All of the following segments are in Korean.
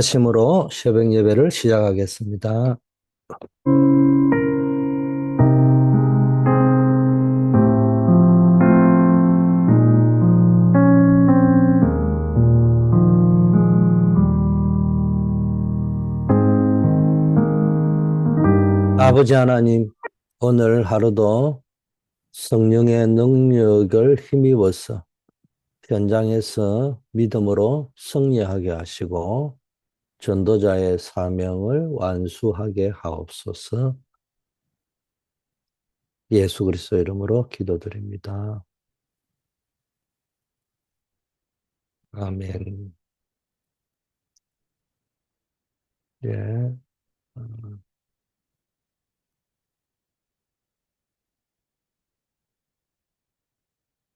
인사심으로 새벽 예배를 시작하겠습니다. 아버지 하나님, 오늘 하루도 성령의 능력을 힘입어서 현장에서 믿음으로 승리하게 하시고 전도자의 사명을 완수하게 하옵소서. 예수 그리스도 이름으로 기도드립니다. 아멘. 예.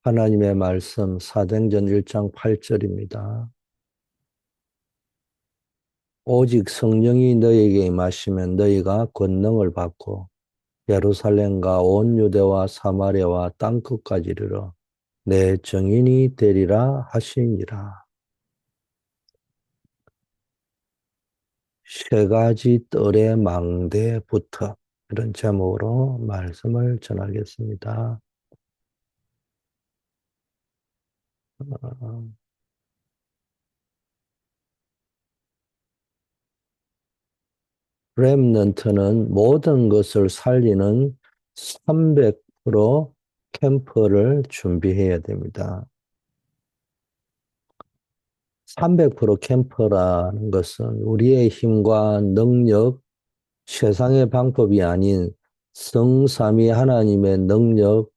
하나님의 말씀 사도행전 1장 8절입니다. 오직 성령이 너에게 임하시면 너희가 권능을 받고 예루살렘과 온 유대와 사마리아와 땅 끝까지 이르러 내 정인이 되리라 하시니라. 세 가지 뜰의 망대부터 이런 제목으로 말씀을 전하겠습니다. 렘넌트는 모든 것을 살리는 300% 캠프를 준비해야 됩니다. 300% 캠프라는 것은 우리의 힘과 능력, 세상의 방법이 아닌 성삼위 하나님의 능력,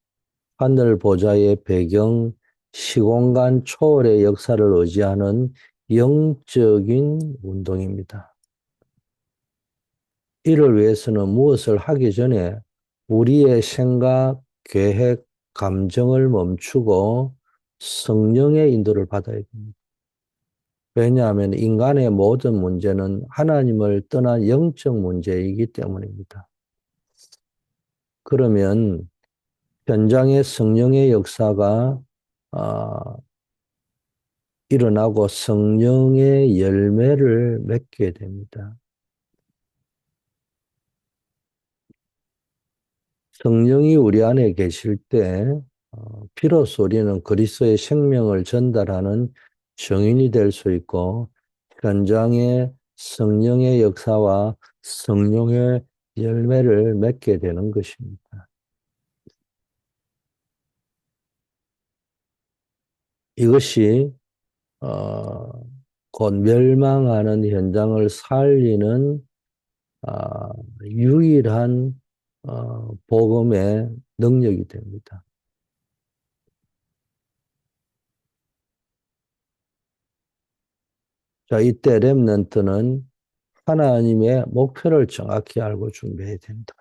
하늘 보좌의 배경, 시공간 초월의 역사를 의지하는 영적인 운동입니다. 이를 위해서는 무엇을 하기 전에 우리의 생각, 계획, 감정을 멈추고 성령의 인도를 받아야 됩니다. 왜냐하면 인간의 모든 문제는 하나님을 떠난 영적 문제이기 때문입니다. 그러면 현장의 성령의 역사가 어, 일어나고 성령의 열매를 맺게 됩니다. 성령이 우리 안에 계실 때 어, 비로소 우리는 그리스도의 생명을 전달하는 정인이 될 수 있고 현장의 성령의 역사와 성령의 열매를 맺게 되는 것입니다. 이것이 어, 곧 멸망하는 현장을 살리는 어, 유일한 어, 복음의 능력이 됩니다. 자, 이때 렘넌트는 하나님의 목표를 정확히 알고 준비해야 된다.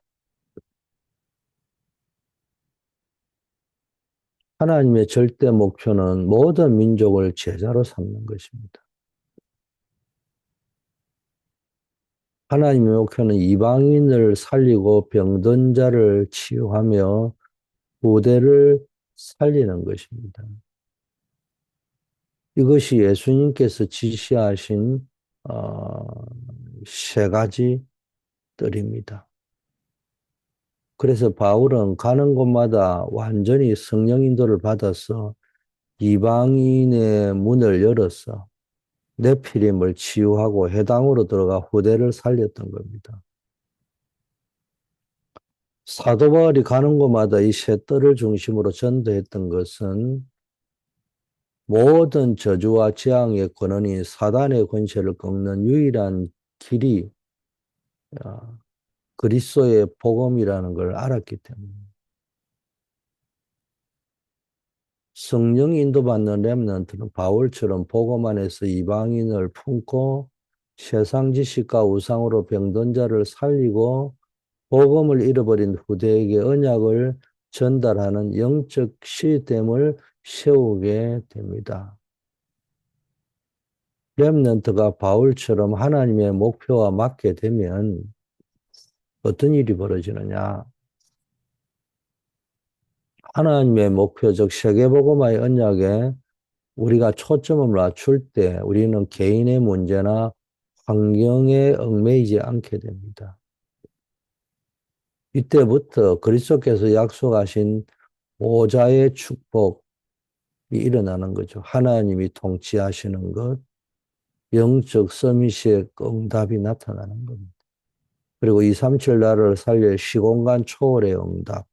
하나님의 절대 목표는 모든 민족을 제자로 삼는 것입니다. 하나님의 목표는 이방인을 살리고 병든 자를 치유하며 부대를 살리는 것입니다. 이것이 예수님께서 지시하신 어, 세 가지 뜰입니다. 그래서 바울은 가는 곳마다 완전히 성령 인도를 받아서 이방인의 문을 열어서 네피림을 치유하고 해당으로 들어가 후대를 살렸던 겁니다. 사도 바울이 가는 곳마다 이 셋들을 중심으로 전도했던 것은 모든 저주와 재앙의 권한이 사단의 권세를 꺾는 유일한 길이 어, 그리스도의 복음이라는 걸 알았기 때문에 성령 인도받는 렘넌트는 바울처럼 복음 안에서 이방인을 품고 세상 지식과 우상으로 병든 자를 살리고 복음을 잃어버린 후대에게 언약을 전달하는 영적 시스템을 세우게 됩니다. 렘넌트가 바울처럼 하나님의 목표와 맞게 되면 어떤 일이 벌어지느냐? 하나님의 목표적 세계복음화의 언약에 우리가 초점을 맞출 때 우리는 개인의 문제나 환경에 얽매이지 않게 됩니다. 이때부터 그리스도께서 약속하신 보좌의 축복이 일어나는 거죠. 하나님이 통치하시는 것, 영적 서밋의 응답이 나타나는 겁니다. 그리고 237 나라를 살릴 시공간 초월의 응답,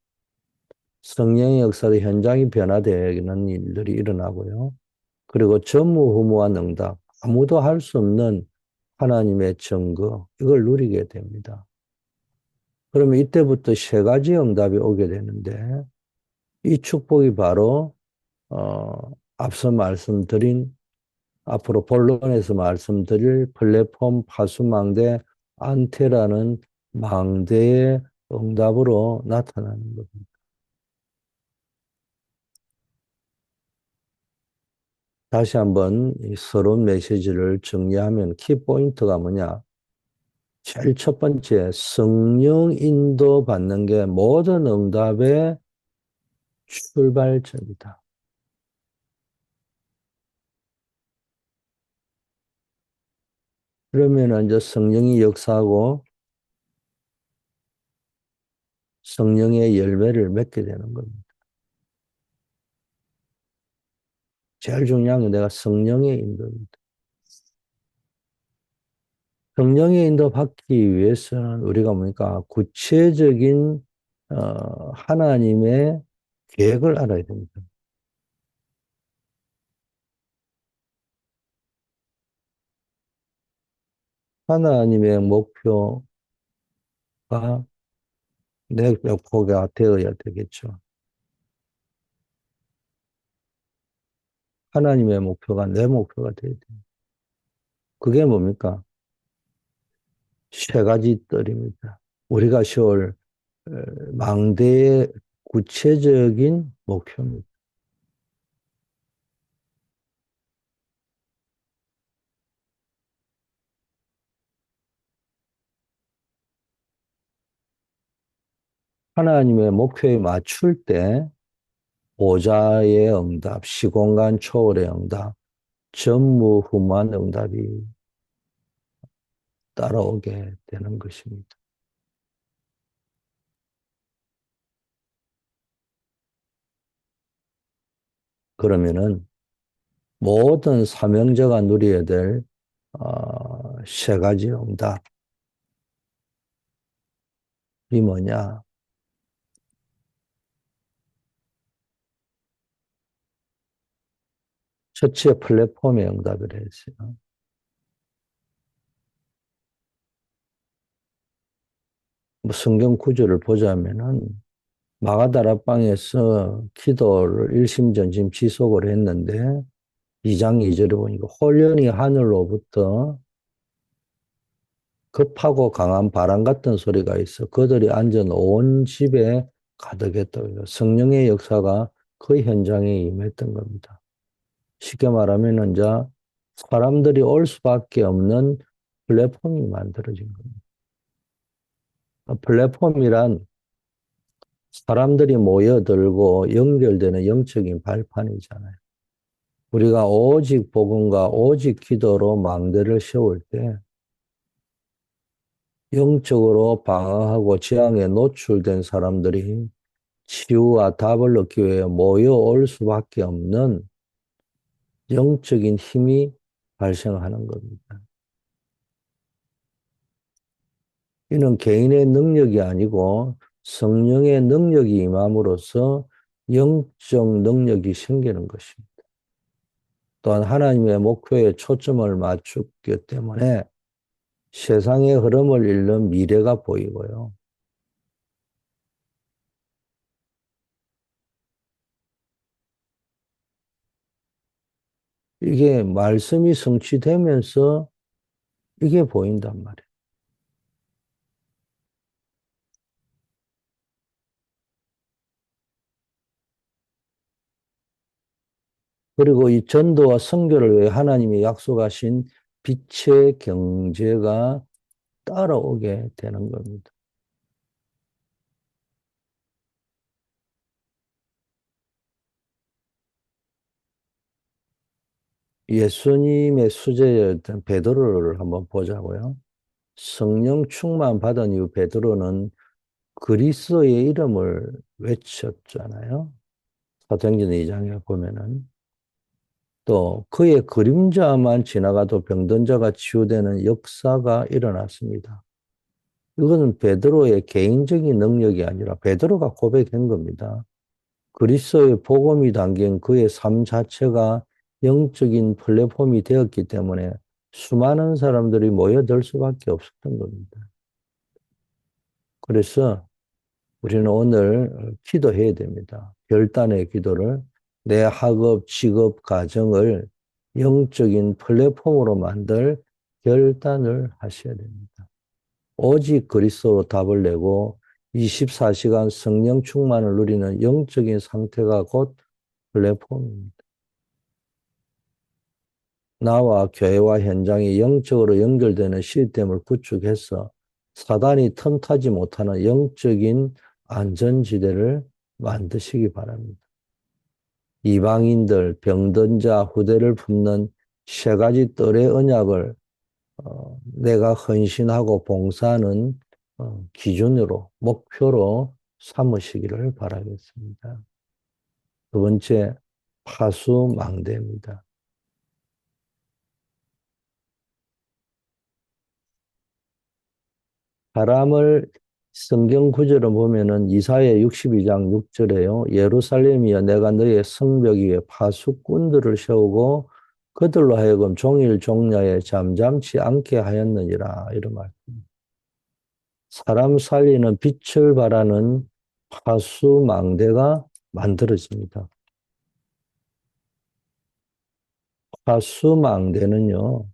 성령의 역사도 현장이 변화되는 일들이 일어나고요. 그리고 전무후무한 응답, 아무도 할 수 없는 하나님의 증거, 이걸 누리게 됩니다. 그러면 이때부터 세 가지 응답이 오게 되는데, 이 축복이 바로, 어, 앞서 말씀드린, 앞으로 본론에서 말씀드릴 플랫폼 파수망대 안테라는 망대의 응답으로 나타나는 겁니다. 다시 한번 이 서론 메시지를 정리하면 키포인트가 뭐냐? 제일 첫 번째, 성령 인도 받는 게 모든 응답의 출발점이다. 그러면 이제 성령이 역사하고 성령의 열매를 맺게 되는 겁니다. 제일 중요한 건 내가 성령의 인도입니다. 성령의 인도 받기 위해서는 우리가 뭡니까? 구체적인 어, 하나님의 계획을 알아야 됩니다. 하나님의 목표가 내 목표가 되어야 되겠죠. 하나님의 목표가 내 목표가 되어야 돼요. 그게 뭡니까? 세 가지 뜰입니다. 우리가 세울 망대의 구체적인 목표입니다. 하나님의 목표에 맞출 때 보좌의 응답, 시공간 초월의 응답, 전무후무한 응답이 따라오게 되는 것입니다. 그러면은 모든 사명자가 누려야 될세 어, 가지 응답 이 뭐냐? 처치의 플랫폼에 응답을 했어요. 뭐 성경 구절을 보자면은 마가다락방에서 기도를 일심전심 지속을 했는데 2장 2절에 보니까 홀연히 하늘로부터 급하고 강한 바람 같은 소리가 있어 그들이 앉은 온 집에 가득했다고요. 성령의 역사가 그 현장에 임했던 겁니다. 쉽게 말하면 이제 사람들이 올 수밖에 없는 플랫폼이 만들어진 겁니다. 플랫폼이란 사람들이 모여들고 연결되는 영적인 발판이잖아요. 우리가 오직 복음과 오직 기도로 망대를 세울 때 영적으로 방황하고 재앙에 노출된 사람들이 치유와 답을 얻기 위해 모여올 수밖에 없는 영적인 힘이 발생하는 겁니다. 이는 개인의 능력이 아니고 성령의 능력이 임함으로써 영적 능력이 생기는 것입니다. 또한 하나님의 목표에 초점을 맞추기 때문에 세상의 흐름을 잃는 미래가 보이고요. 이게 말씀이 성취되면서 이게 보인단 말이에요. 그리고 이 전도와 선교를 위해 하나님이 약속하신 빛의 경제가 따라오게 되는 겁니다. 예수님의 수제였던 베드로를 한번 보자고요. 성령 충만 받은 이후 베드로는 그리스도의 이름을 외쳤잖아요. 사도행전 2장에 보면은 또 그의 그림자만 지나가도 병든 자가 치유되는 역사가 일어났습니다. 이것은 베드로의 개인적인 능력이 아니라 베드로가 고백한 겁니다. 그리스도의 복음이 담긴 그의 삶 자체가 영적인 플랫폼이 되었기 때문에 수많은 사람들이 모여들 수밖에 없었던 겁니다. 그래서 우리는 오늘 기도해야 됩니다. 결단의 기도를 내 학업, 직업, 가정을 영적인 플랫폼으로 만들 결단을 하셔야 됩니다. 오직 그리스도로 답을 내고 24시간 성령 충만을 누리는 영적인 상태가 곧 플랫폼입니다. 나와 교회와 현장이 영적으로 연결되는 시스템을 구축해서 사단이 틈타지 못하는 영적인 안전지대를 만드시기 바랍니다. 이방인들, 병든 자, 후대를 품는 세 가지 뜰의 언약을 어, 내가 헌신하고 봉사하는 어, 기준으로, 목표로 삼으시기를 바라겠습니다. 두 번째, 파수망대입니다. 사람을 성경 구절을 보면은 이사야 62장 6절에요. 예루살렘이여 내가 너의 성벽 위에 파수꾼들을 세우고 그들로 하여금 종일 종야에 잠잠치 않게 하였느니라 이런 말씀. 사람 살리는 빛을 발하는 파수망대가 만들어집니다. 파수망대는요.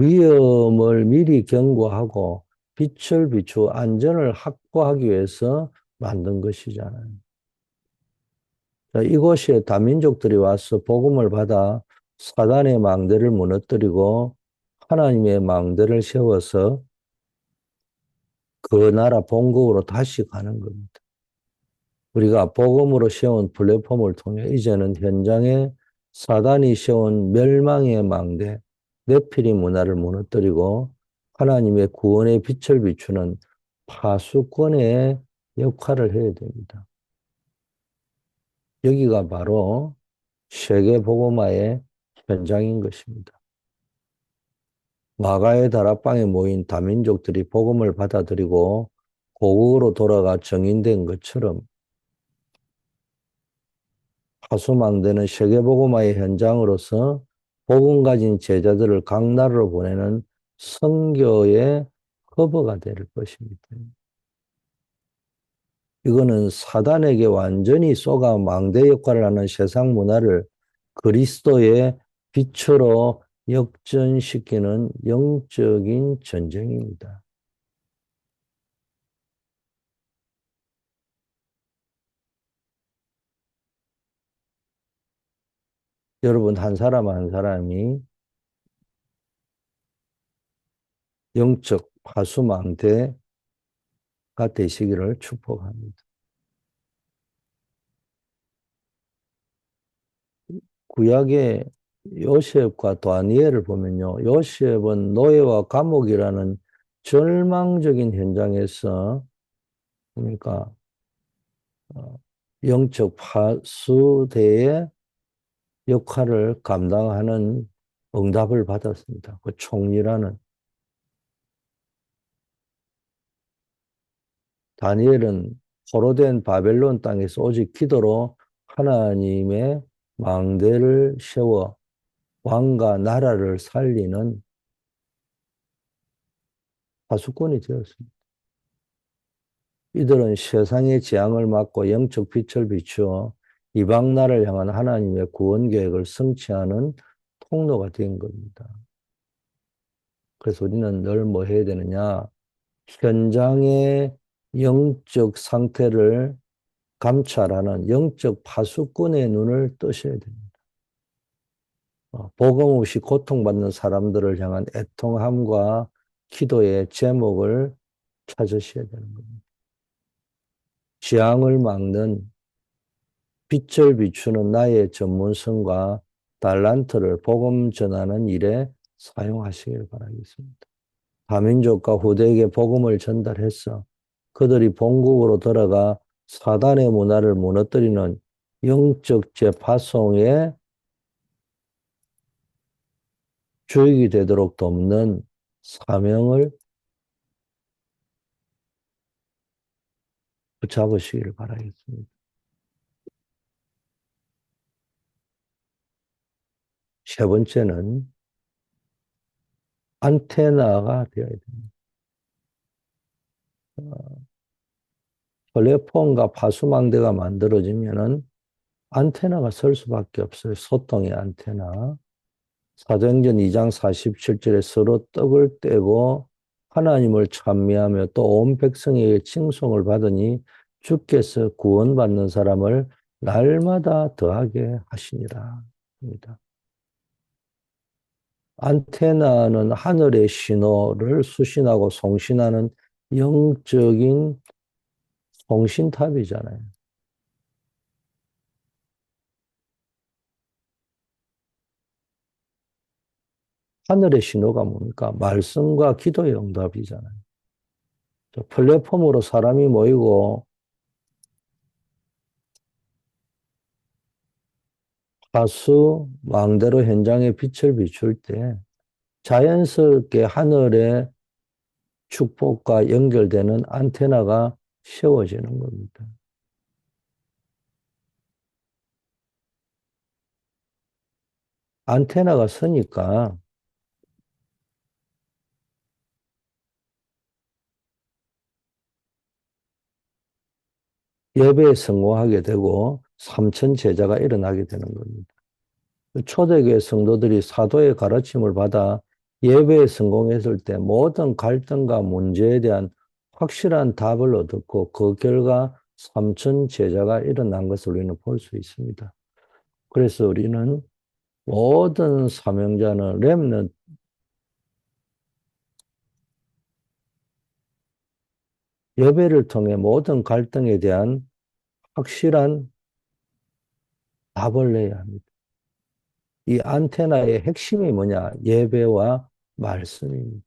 위험을 미리 경고하고 빛을 비추어 안전을 확보하기 위해서 만든 것이잖아요. 자, 이곳에 다민족들이 와서 복음을 받아 사단의 망대를 무너뜨리고 하나님의 망대를 세워서 그 나라 본국으로 다시 가는 겁니다. 우리가 복음으로 세운 플랫폼을 통해 이제는 현장에 사단이 세운 멸망의 망대, 네피리 문화를 무너뜨리고 하나님의 구원의 빛을 비추는 파수권의 역할을 해야 됩니다. 여기가 바로 세계 복음화의 현장인 것입니다. 마가의 다락방에 모인 다민족들이 복음을 받아들이고 고국으로 돌아가 정인된 것처럼 파수망대는 세계복음화의 현장으로서 복음 가진 제자들을 각 나라로 보내는 선교의 허브가 될 것입니다. 이거는 사단에게 완전히 쏘가 망대 역할을 하는 세상 문화를 그리스도의 빛으로 역전시키는 영적인 전쟁입니다. 여러분 한 사람 한 사람이 영적 파수망대가 되시기를 축복합니다. 구약의 요셉과 다니엘을 보면요. 요셉은 노예와 감옥이라는 절망적인 현장에서 그러니까 어, 영적 파수대의 역할을 감당하는 응답을 받았습니다. 그 총리라는 다니엘은 포로된 바벨론 땅에서 오직 기도로 하나님의 망대를 세워 왕과 나라를 살리는 파수꾼이 되었습니다. 이들은 세상의 재앙을 막고 영적 빛을 비추어 이방 나라를 향한 하나님의 구원 계획을 성취하는 통로가 된 겁니다. 그래서 우리는 늘 뭐 해야 되느냐? 현장의 영적 상태를 감찰하는 영적 파수꾼의 눈을 뜨셔야 됩니다. 어, 복음 없이 고통받는 사람들을 향한 애통함과 기도의 제목을 찾으셔야 되는 겁니다. 지향을 막는 빛을 비추는 나의 전문성과 달란트를 복음 전하는 일에 사용하시길 바라겠습니다. 다민족과 후대에게 복음을 전달해서 그들이 본국으로 들어가 사단의 문화를 무너뜨리는 영적 재파송의 주역이 되도록 돕는 사명을 붙잡으시기를 바라겠습니다. 세 번째는 안테나가 되어야 됩니다. 플랫폼과 어, 파수망대가 만들어지면은 안테나가 설 수밖에 없어요. 소통의 안테나. 사도행전 2장 47절에 서로 떡을 떼고 하나님을 찬미하며 또 온 백성에게 칭송을 받으니 주께서 구원받는 사람을 날마다 더하게 하시니라. 안테나는 하늘의 신호를 수신하고 송신하는 영적인 송신탑이잖아요. 하늘의 신호가 뭡니까? 말씀과 기도의 응답이잖아요. 플랫폼으로 사람이 모이고 가수 망대로 현장에 빛을 비출 때 자연스럽게 하늘의 축복과 연결되는 안테나가 세워지는 겁니다. 안테나가 서니까 예배에 성공하게 되고 삼천 제자가 일어나게 되는 겁니다. 초대교회 성도들이 사도의 가르침을 받아 예배에 성공했을 때 모든 갈등과 문제에 대한 확실한 답을 얻었고 그 결과 삼천 제자가 일어난 것을 우리는 볼 수 있습니다. 그래서 우리는 모든 사명자는 렘넌 예배를 통해 모든 갈등에 대한 확실한 답을 내야 합니다. 이 안테나의 핵심이 뭐냐? 예배와 말씀입니다.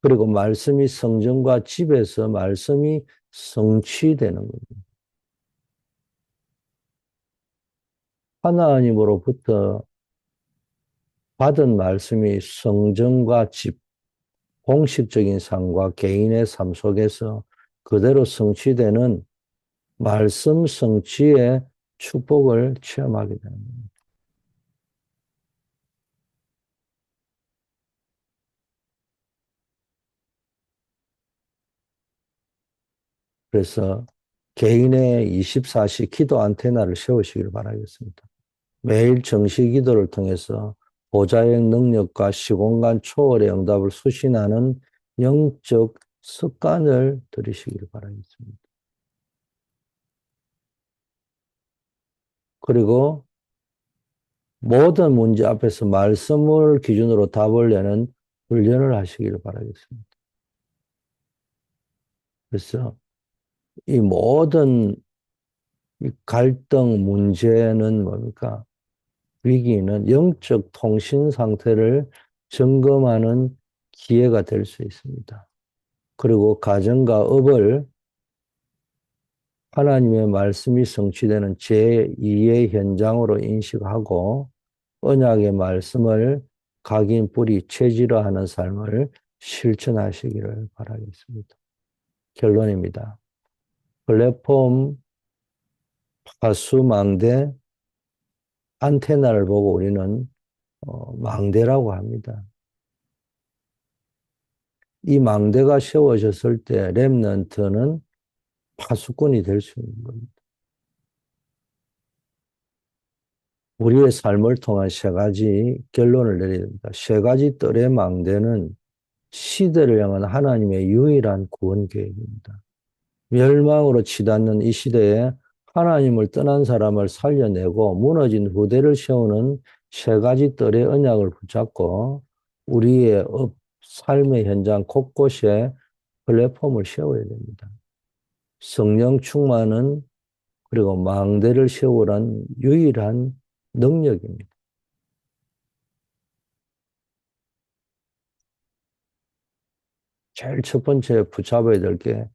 그리고 말씀이 성전과 집에서 말씀이 성취되는 겁니다. 하나님으로부터 받은 말씀이 성전과 집, 공식적인 삶과 개인의 삶 속에서 그대로 성취되는 말씀 성취의 축복을 체험하게 겁니다. 그래서 개인의 24시 기도 안테나를 세우시길 바라겠습니다. 매일 정시 기도를 통해서 보좌의 능력과 시공간 초월의 응답을 수신하는 영적 습관을 들이시길 바라겠습니다. 그리고 모든 문제 앞에서 말씀을 기준으로 답을 내는 훈련을 하시기를 바라겠습니다. 그래서 이 모든 갈등 문제는 뭡니까? 위기는 영적 통신 상태를 점검하는 기회가 될 수 있습니다. 그리고 가정과 업을 하나님의 말씀이 성취되는 제2의 현장으로 인식하고 언약의 말씀을 각인 뿌리 체질화하는 삶을 실천하시기를 바라겠습니다. 결론입니다. 플랫폼 파수망대 안테나를 보고 우리는 어, 망대라고 합니다. 이 망대가 세워졌을 때 렘넌트는 파수꾼이 될 수 있는 겁니다. 우리의 삶을 통한 세 가지 결론을 내려야 됩니다. 세 가지 뜰의 망대는 시대를 향한 하나님의 유일한 구원 계획입니다. 멸망으로 치닫는 이 시대에 하나님을 떠난 사람을 살려내고 무너진 후대를 세우는 세 가지 뜰의 언약을 붙잡고 우리의 삶의 현장 곳곳에 플랫폼을 세워야 됩니다. 성령 충만은 그리고 망대를 세우란 유일한 능력입니다. 제일 첫 번째 붙잡아야 될 게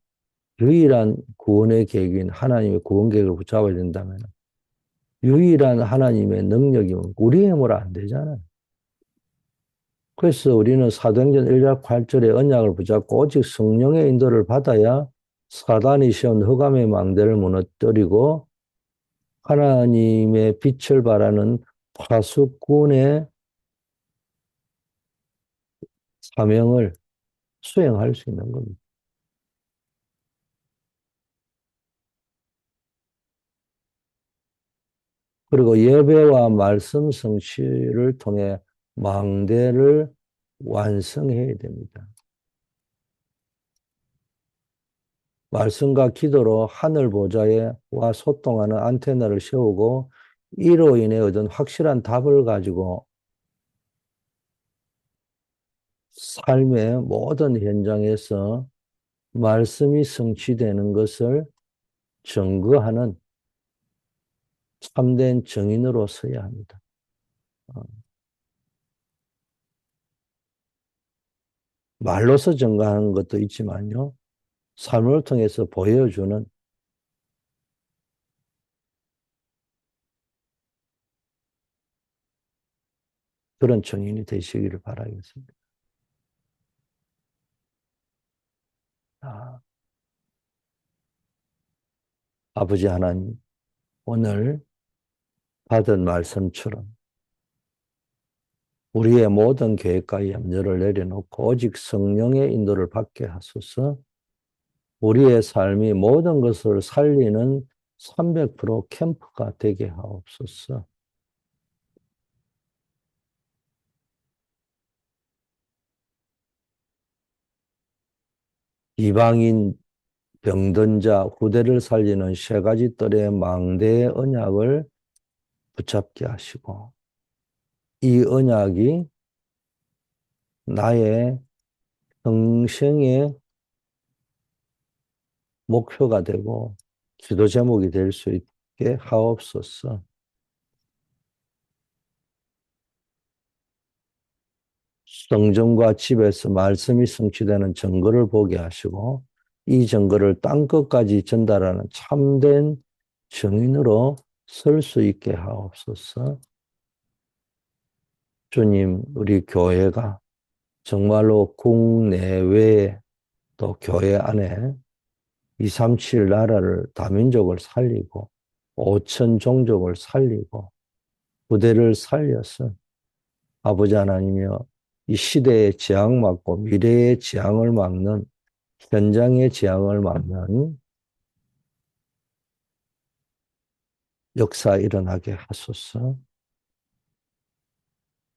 유일한 구원의 계획인 하나님의 구원 계획을 붙잡아야 된다면 유일한 하나님의 능력이면 우리의 힘으로 안 되잖아요. 그래서 우리는 사도행전 1장 8절의 언약을 붙잡고 오직 성령의 인도를 받아야 사단이 세운 흑암의 망대를 무너뜨리고 하나님의 빛을 바라는 파수꾼의 사명을 수행할 수 있는 겁니다. 그리고 예배와 말씀 성취를 통해 망대를 완성해야 됩니다. 말씀과 기도로 하늘 보좌에와 소통하는 안테나를 세우고 이로 인해 얻은 확실한 답을 가지고 삶의 모든 현장에서 말씀이 성취되는 것을 증거하는 참된 정인으로 서야 합니다. 어. 말로서 증거하는 것도 있지만요. 삶을 통해서 보여주는 그런 증인이 되시기를 바라겠습니다. 아, 아버지 하나님, 오늘 받은 말씀처럼 우리의 모든 계획과 염려를 내려놓고 오직 성령의 인도를 받게 하소서 우리의 삶이 모든 것을 살리는 300% 캠프가 되게 하옵소서. 이방인 병든 자 후대를 살리는 세 가지 뜰의 망대의 언약을 붙잡게 하시고 이 언약이 나의 평생의 목표가 되고 기도 제목이 될 수 있게 하옵소서. 성전과 집에서 말씀이 성취되는 증거를 보게 하시고 이 증거를 땅 끝까지 전달하는 참된 증인으로 설수 있게 하옵소서. 주님, 우리 교회가 정말로 국내외 또 교회 안에 237 나라를 다민족을 살리고 5천 종족을 살리고 부대를 살려서 아버지 하나님이여 이 시대의 재앙 막고 미래의 재앙을 막는 현장의 재앙을 막는 역사 일어나게 하소서.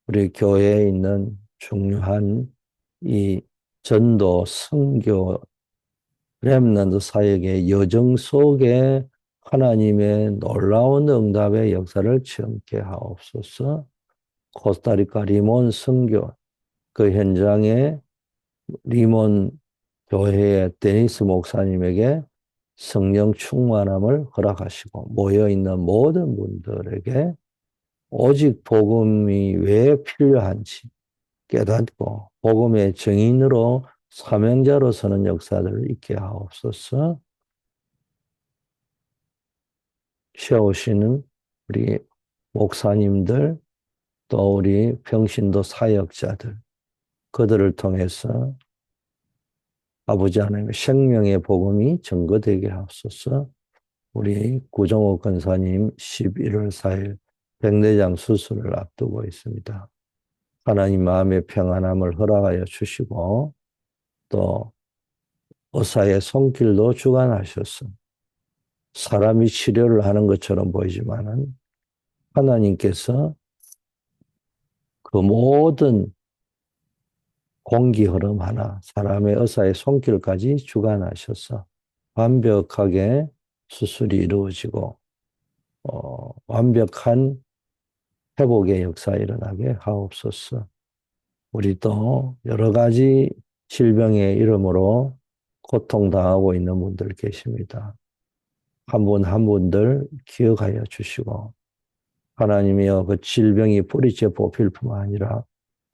우리 교회에 있는 중요한 이 전도, 성교, 렘넌트 사역의 여정 속에 하나님의 놀라운 응답의 역사를 체험케 하옵소서. 코스타리카 리몬 선교 그 현장에 리몬 교회의 데니스 목사님에게 성령 충만함을 허락하시고 모여 있는 모든 분들에게 오직 복음이 왜 필요한지 깨닫고 복음의 증인으로 사명자로 서는 역사들을 있게 하옵소서. 세우시는 우리 목사님들 또 우리 평신도 사역자들 그들을 통해서 아버지 하나님의 생명의 복음이 증거되게 하옵소서. 우리 구정호 권사님 11월 4일 백내장 수술을 앞두고 있습니다. 하나님 마음의 평안함을 허락하여 주시고 또 의사의 손길도 주관하셨어. 사람이 치료를 하는 것처럼 보이지만은 하나님께서 그 모든 공기 흐름 하나, 사람의 의사의 손길까지 주관하셔서 완벽하게 수술이 이루어지고 어, 완벽한 회복의 역사 일어나게 하옵소서. 우리 또 여러 가지 질병의 이름으로 고통당하고 있는 분들 계십니다. 한분한 분들 기억하여 주시고 하나님이여 그 질병이 뿌리째 뽑힐 뿐만 아니라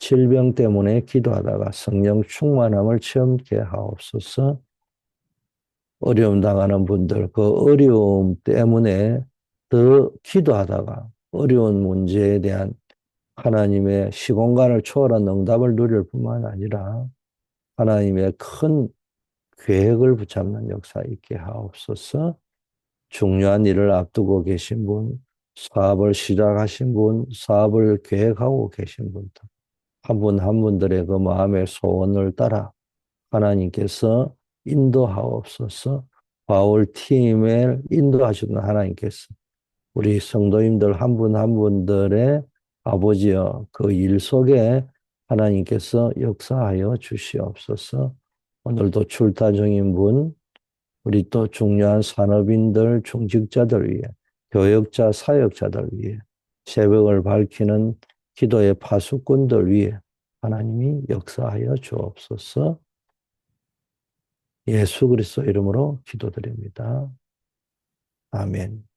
질병 때문에 기도하다가 성령 충만함을 체험케 하옵소서. 어려움 당하는 분들 그 어려움 때문에 더 기도하다가 어려운 문제에 대한 하나님의 시공간을 초월한 응답을 누릴 뿐만 아니라 하나님의 큰 계획을 붙잡는 역사 있게 하옵소서. 중요한 일을 앞두고 계신 분, 사업을 시작하신 분, 사업을 계획하고 계신 분들, 한분한 분들의 그 마음의 소원을 따라 하나님께서 인도하옵소서. 바울 팀을 인도하시는 하나님께서 우리 성도님들 한분한 분들의 아버지여 그 일 속에 하나님께서 역사하여 주시옵소서. 오늘도 출타 중인 분 우리 또 중요한 산업인들, 중직자들 위해, 교역자, 사역자들 위해, 새벽을 밝히는 기도의 파수꾼들 위해 하나님이 역사하여 주옵소서 예수 그리스도 이름으로 기도드립니다. 아멘.